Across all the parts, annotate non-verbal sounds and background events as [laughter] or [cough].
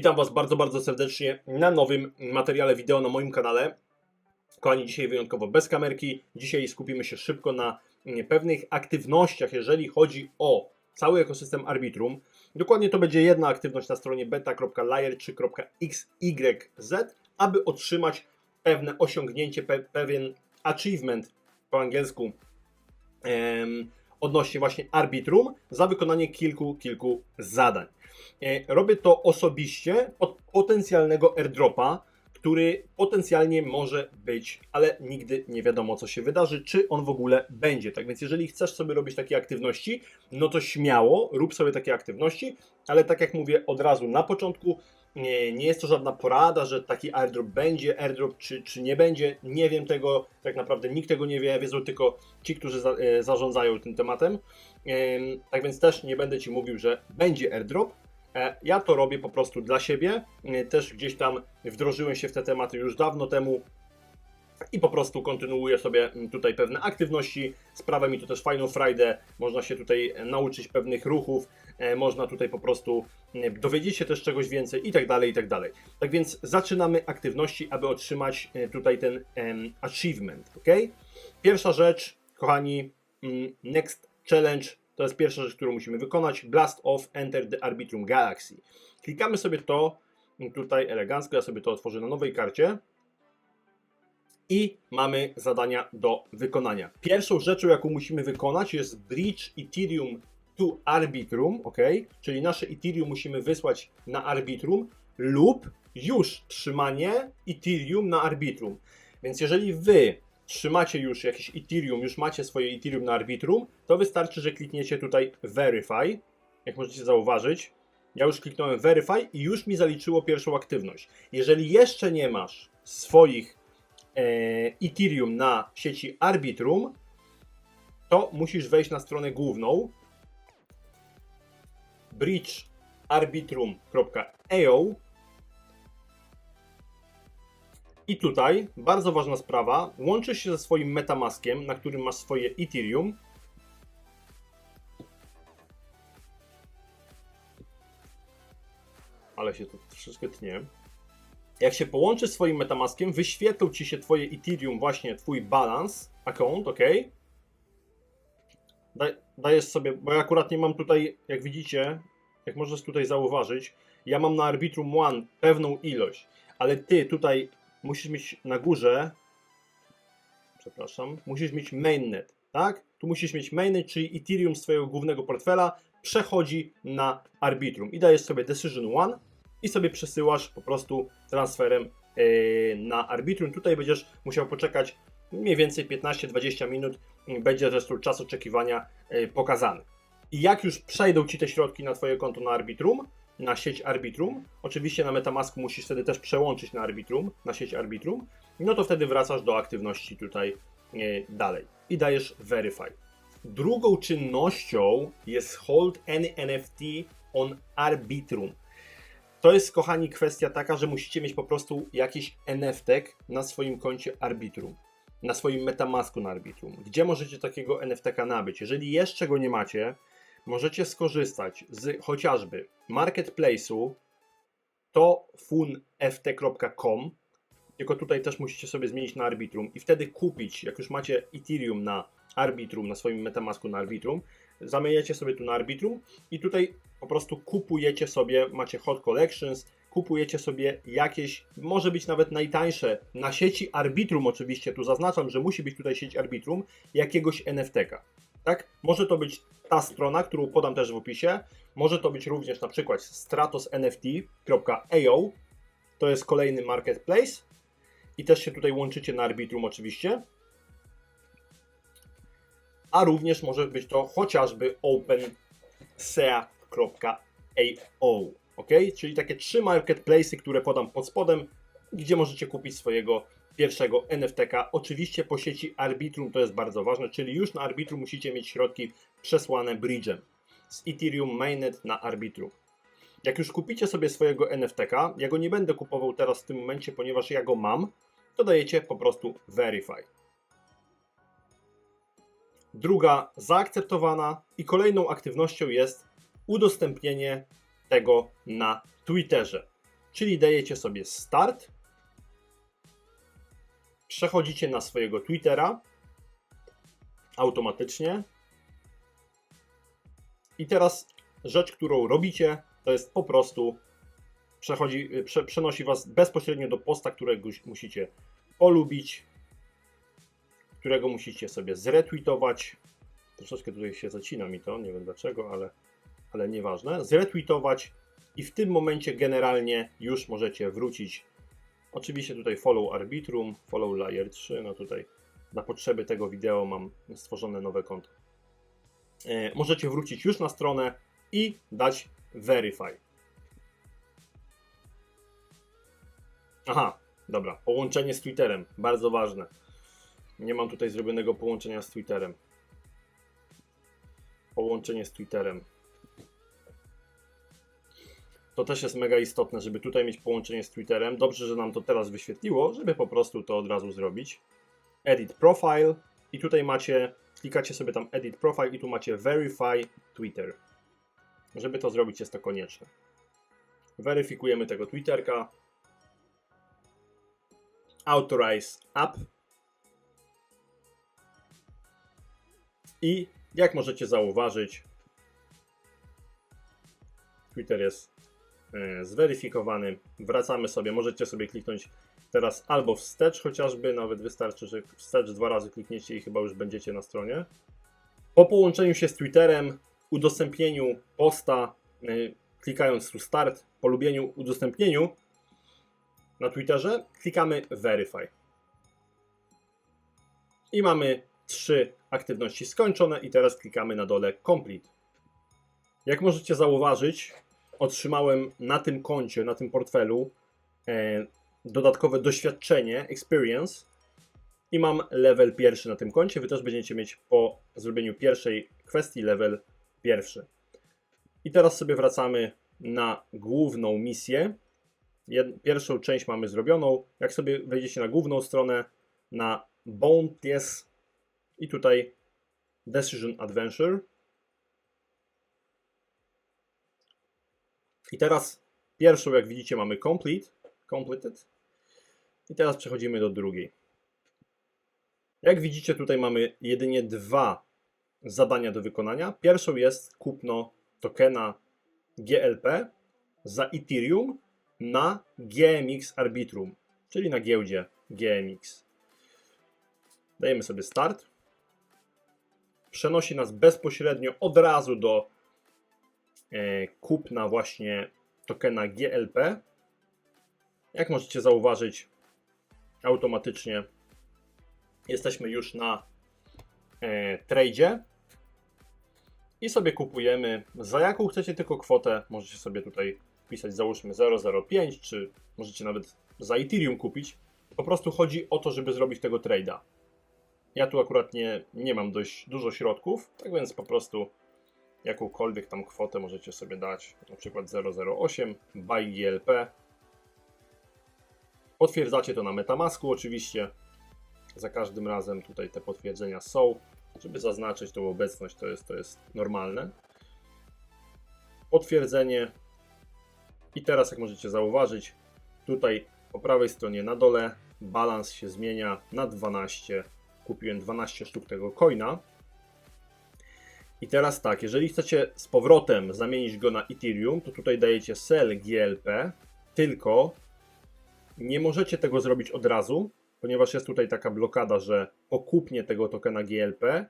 Witam Was bardzo, bardzo serdecznie na nowym materiale wideo na moim kanale. Kochani, dzisiaj wyjątkowo bez kamerki. Dzisiaj skupimy się szybko na mm, pewnych aktywnościach, jeżeli chodzi o cały ekosystem Arbitrum. Dokładnie to będzie jedna aktywność na stronie beta.layer3.xyz, aby otrzymać pewne osiągnięcie, pe pewien achievement po angielsku odnośnie właśnie Arbitrum za wykonanie kilku, kilku zadań. E, Robię to osobiście od potencjalnego airdropa, który potencjalnie może być, ale nigdy nie wiadomo co się wydarzy, czy on w ogóle będzie. Tak więc jeżeli chcesz sobie robić takie aktywności, no to śmiało rób sobie takie aktywności, ale tak jak mówię od razu na początku, nie, nie jest to żadna porada, że taki airdrop będzie, airdrop czy, czy nie będzie. Nie wiem tego, tak naprawdę nikt tego nie wie, wiedzą tylko ci, którzy za, e, zarządzają tym tematem. Em, Tak więc też nie będę Ci mówił, że będzie airdrop. E, Ja to robię po prostu dla siebie. E, Też gdzieś tam wdrożyłem się w te tematy już dawno temu i po prostu kontynuuję sobie mm, tutaj pewne aktywności. Sprawia mi to też fajną frajdę. Można się tutaj e, nauczyć pewnych ruchów, e, można tutaj po prostu e, dowiedzieć się też czegoś więcej i tak dalej, i tak dalej. Tak więc zaczynamy aktywności, aby otrzymać e, tutaj ten em, achievement, ok? Pierwsza rzecz, kochani, mm, next challenge to jest pierwsza rzecz, którą musimy wykonać. Blast off Enter the Arbitrum Galaxy. Klikamy sobie to mm, tutaj elegancko. Ja sobie to otworzę na nowej karcie. I mamy zadania do wykonania. Pierwszą rzeczą, jaką musimy wykonać, jest Bridge Ethereum to Arbitrum, ok? Czyli nasze Ethereum musimy wysłać na Arbitrum lub już trzymanie Ethereum na Arbitrum. Więc jeżeli wy trzymacie już jakieś Ethereum, już macie swoje Ethereum na Arbitrum, to wystarczy, że klikniecie tutaj Verify. Jak możecie zauważyć, ja już kliknąłem Verify i już mi zaliczyło pierwszą aktywność. Jeżeli jeszcze nie masz swoich Ethereum na sieci Arbitrum, to musisz wejść na stronę główną bridgearbitrum.io i tutaj bardzo ważna sprawa, łączysz się ze swoim Metamaskiem, na którym masz swoje Ethereum. Ale się to troszeczkę tnie. Jak się połączysz swoim Metamaskiem, wyświetlą Ci się Twoje Ethereum, właśnie Twój balans, account, ok? Daj, dajesz sobie, bo ja akurat nie mam tutaj, jak widzicie, jak możesz tutaj zauważyć, ja mam na Arbitrum One pewną ilość, ale Ty tutaj musisz mieć na górze, przepraszam, musisz mieć mainnet, tak? Tu musisz mieć mainnet, czyli Ethereum z Twojego głównego portfela przechodzi na Arbitrum i dajesz sobie Decision One i sobie przesyłasz po prostu transferem yy, na Arbitrum. Tutaj będziesz musiał poczekać mniej więcej 15-20 minut, będzie zresztą czas oczekiwania yy, pokazany. I jak już przejdą Ci te środki na Twoje konto na Arbitrum, na sieć Arbitrum, oczywiście na Metamasku musisz wtedy też przełączyć na Arbitrum, na sieć Arbitrum, no to wtedy wracasz do aktywności tutaj e, dalej i dajesz Verify. Drugą czynnością jest Hold any NFT on Arbitrum. To jest, kochani, kwestia taka, że musicie mieć po prostu jakiś NFT na swoim koncie Arbitrum, na swoim Metamasku na Arbitrum. Gdzie możecie takiego NFT nabyć? Jeżeli jeszcze go nie macie, możecie skorzystać z chociażby marketplace'u tofunft.com tylko tutaj też musicie sobie zmienić na Arbitrum i wtedy kupić, jak już macie Ethereum na Arbitrum, na swoim Metamasku na Arbitrum, zamieniacie sobie tu na Arbitrum i tutaj po prostu kupujecie sobie, macie Hot Collections, kupujecie sobie jakieś, może być nawet najtańsze, na sieci Arbitrum oczywiście, tu zaznaczam, że musi być tutaj sieć Arbitrum, jakiegoś NFT-ka. Tak? Może to być ta strona, którą podam też w opisie, może to być również na przykład stratosnft.io, to jest kolejny marketplace i też się tutaj łączycie na Arbitrum oczywiście. A również może być to chociażby OpenSea.io. Ok? Czyli takie trzy marketplace, które podam pod spodem, gdzie możecie kupić swojego pierwszego NFT-ka. Oczywiście po sieci Arbitrum to jest bardzo ważne, czyli już na Arbitrum musicie mieć środki przesłane bridge'em z Ethereum Mainnet na Arbitrum. Jak już kupicie sobie swojego NFT-ka, ja go nie będę kupował teraz w tym momencie, ponieważ ja go mam, to dajecie po prostu Verify. Druga zaakceptowana i kolejną aktywnością jest udostępnienie tego na Twitterze. czyli dajecie sobie start, przechodzicie na swojego Twittera automatycznie. I teraz rzecz, którą robicie, to jest po prostu przechodzi, prze, przenosi Was bezpośrednio do posta, którego musicie polubić, którego musicie sobie zretweetować. Troszeczkę tutaj się zacina mi to, nie wiem dlaczego, ale, ale nieważne. Zretweetować i w tym momencie generalnie już możecie wrócić. Oczywiście tutaj follow Arbitrum, follow Layer 3, no tutaj na potrzeby tego wideo mam stworzone nowe konto. E, możecie wrócić już na stronę i dać verify. Aha, dobra, połączenie z Twitterem, bardzo ważne. Nie mam tutaj zrobionego połączenia z Twitterem. Połączenie z Twitterem. To też jest mega istotne, żeby tutaj mieć połączenie z Twitterem. Dobrze, że nam to teraz wyświetliło, żeby po prostu to od razu zrobić. Edit Profile i tutaj macie, klikacie sobie tam Edit Profile i tu macie Verify Twitter. Żeby to zrobić jest to konieczne. Weryfikujemy tego Twitterka. Authorize App. I jak możecie zauważyć, Twitter jest e, zweryfikowany. Wracamy sobie, możecie sobie kliknąć teraz albo wstecz chociażby, nawet wystarczy, że wstecz dwa razy klikniecie i chyba już będziecie na stronie. Po połączeniu się z Twitterem, udostępnieniu posta, e, klikając tu start, polubieniu, udostępnieniu na Twitterze, klikamy verify. I mamy trzy aktywności skończone i teraz klikamy na dole complete. Jak możecie zauważyć, otrzymałem na tym koncie, na tym portfelu e, dodatkowe doświadczenie, experience i mam level pierwszy na tym koncie. Wy też będziecie mieć po zrobieniu pierwszej kwestii level pierwszy. I teraz sobie wracamy na główną misję. Pierwszą część mamy zrobioną. Jak sobie wejdziecie na główną stronę, na Bounties i tutaj Decision Adventure. I teraz pierwszą, jak widzicie, mamy complete, completed. I teraz przechodzimy do drugiej. Jak widzicie, tutaj mamy jedynie dwa zadania do wykonania. Pierwszą jest kupno tokena GLP za Ethereum na GMX Arbitrum, czyli na giełdzie GMX. Dajemy sobie start. Przenosi nas bezpośrednio od razu do e, kupna właśnie tokena GLP. Jak możecie zauważyć, automatycznie jesteśmy już na e, tradzie i sobie kupujemy za jaką chcecie tylko kwotę. Możecie sobie tutaj wpisać załóżmy 0,05 czy możecie nawet za Ethereum kupić. Po prostu chodzi o to, żeby zrobić tego trade'a. Ja tu akurat nie, nie mam dość dużo środków, tak więc po prostu jakąkolwiek tam kwotę możecie sobie dać, na przykład 008, buy GLP. Potwierdzacie to na Metamasku oczywiście. Za każdym razem tutaj te potwierdzenia są, żeby zaznaczyć tą obecność, to jest, to jest normalne. Potwierdzenie. I teraz jak możecie zauważyć, tutaj po prawej stronie na dole balans się zmienia na 12 kupiłem 12 sztuk tego coina. I teraz tak, jeżeli chcecie z powrotem zamienić go na Ethereum, to tutaj dajecie sell GLP, tylko nie możecie tego zrobić od razu, ponieważ jest tutaj taka blokada, że po kupnie tego tokena GLP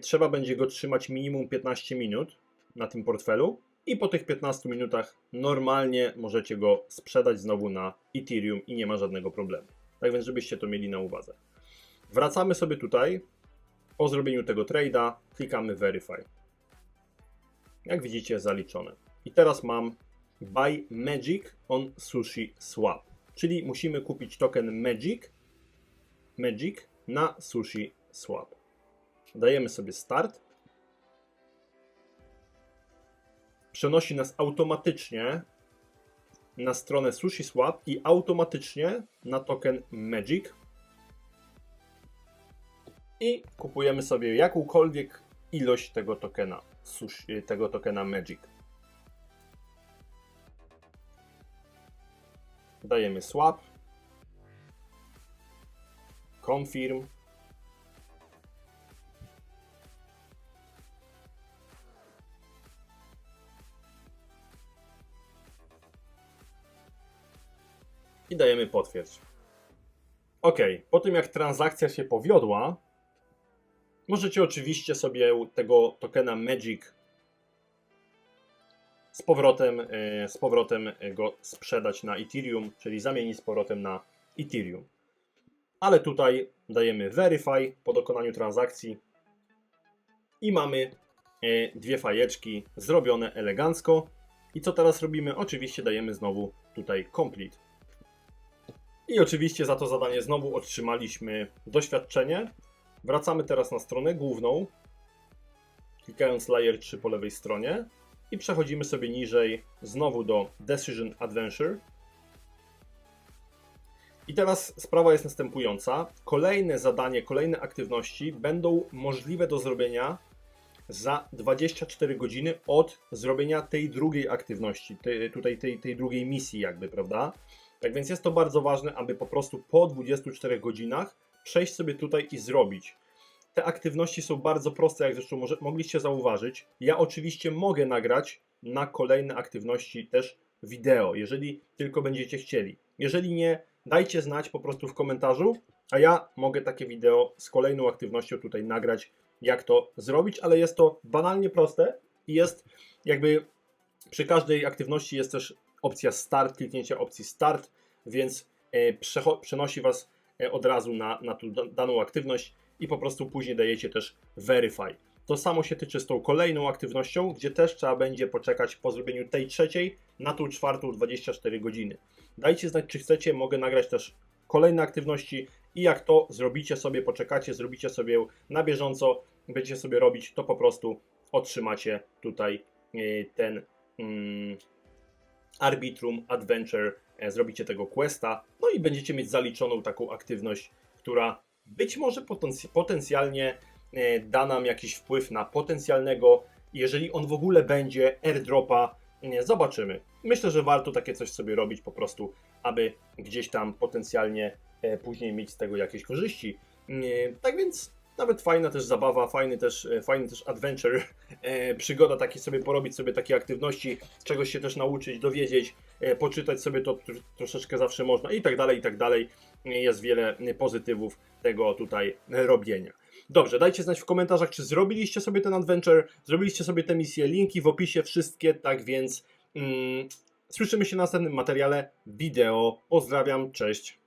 trzeba będzie go trzymać minimum 15 minut na tym portfelu i po tych 15 minutach normalnie możecie go sprzedać znowu na Ethereum i nie ma żadnego problemu. Tak więc żebyście to mieli na uwadze. Wracamy sobie tutaj. Po zrobieniu tego trade'a klikamy Verify. Jak widzicie zaliczone. I teraz mam Buy Magic on Sushi Swap. Czyli musimy kupić token Magic, Magic na Sushi Swap. Dajemy sobie start. Przenosi nas automatycznie na stronę Sushi Swap i automatycznie na token Magic i kupujemy sobie jakąkolwiek ilość tego tokena, tego tokena Magic. dajemy swap, confirm, i dajemy potwierdź. Ok, po tym jak transakcja się powiodła, możecie oczywiście sobie tego tokena Magic z powrotem, e, z powrotem go sprzedać na Ethereum, czyli zamienić z powrotem na Ethereum. Ale tutaj dajemy Verify po dokonaniu transakcji i mamy e, dwie fajeczki zrobione elegancko. I co teraz robimy? Oczywiście dajemy znowu tutaj Complete. I oczywiście za to zadanie znowu otrzymaliśmy doświadczenie. Wracamy teraz na stronę główną, klikając Layer 3 po lewej stronie i przechodzimy sobie niżej znowu do Decision Adventure. I teraz sprawa jest następująca. Kolejne zadanie, kolejne aktywności będą możliwe do zrobienia za 24 godziny od zrobienia tej drugiej aktywności, tej, tutaj tej, tej drugiej misji jakby, prawda? Tak więc jest to bardzo ważne, aby po prostu po 24 godzinach przejść sobie tutaj i zrobić. Te aktywności są bardzo proste, jak zresztą może, mogliście zauważyć. Ja oczywiście mogę nagrać na kolejne aktywności też wideo, jeżeli tylko będziecie chcieli. Jeżeli nie, dajcie znać po prostu w komentarzu, a ja mogę takie wideo z kolejną aktywnością tutaj nagrać, jak to zrobić, ale jest to banalnie proste i jest jakby przy każdej aktywności jest też opcja start, kliknięcie opcji start, więc e, przenosi Was od razu na, na tą da- daną aktywność i po prostu później dajecie też verify. To samo się tyczy z tą kolejną aktywnością, gdzie też trzeba będzie poczekać po zrobieniu tej trzeciej na tą czwartą 24 godziny. Dajcie znać, czy chcecie, mogę nagrać też kolejne aktywności i jak to zrobicie sobie, poczekacie, zrobicie sobie na bieżąco, będziecie sobie robić, to po prostu otrzymacie tutaj e, ten mm, Arbitrum Adventure, e, zrobicie tego questa, no i będziecie mieć zaliczoną taką aktywność, która być może potenc- potencjalnie e, da nam jakiś wpływ na potencjalnego, jeżeli on w ogóle będzie airdropa, nie, zobaczymy. Myślę, że warto takie coś sobie robić po prostu, aby gdzieś tam potencjalnie e, później mieć z tego jakieś korzyści. Nie, Tak więc nawet fajna też zabawa, fajny też, e, fajny też adventure, [laughs] e, przygoda taki sobie porobić sobie takie aktywności, czegoś się też nauczyć, dowiedzieć, e, poczytać sobie to tr- troszeczkę zawsze można i tak dalej, i tak dalej. E, Jest wiele e, pozytywów tego tutaj e, robienia. Dobrze, dajcie znać w komentarzach, czy zrobiliście sobie ten adventure, zrobiliście sobie te misje, linki w opisie, wszystkie, tak więc mm, słyszymy się w następnym materiale wideo. Pozdrawiam, cześć.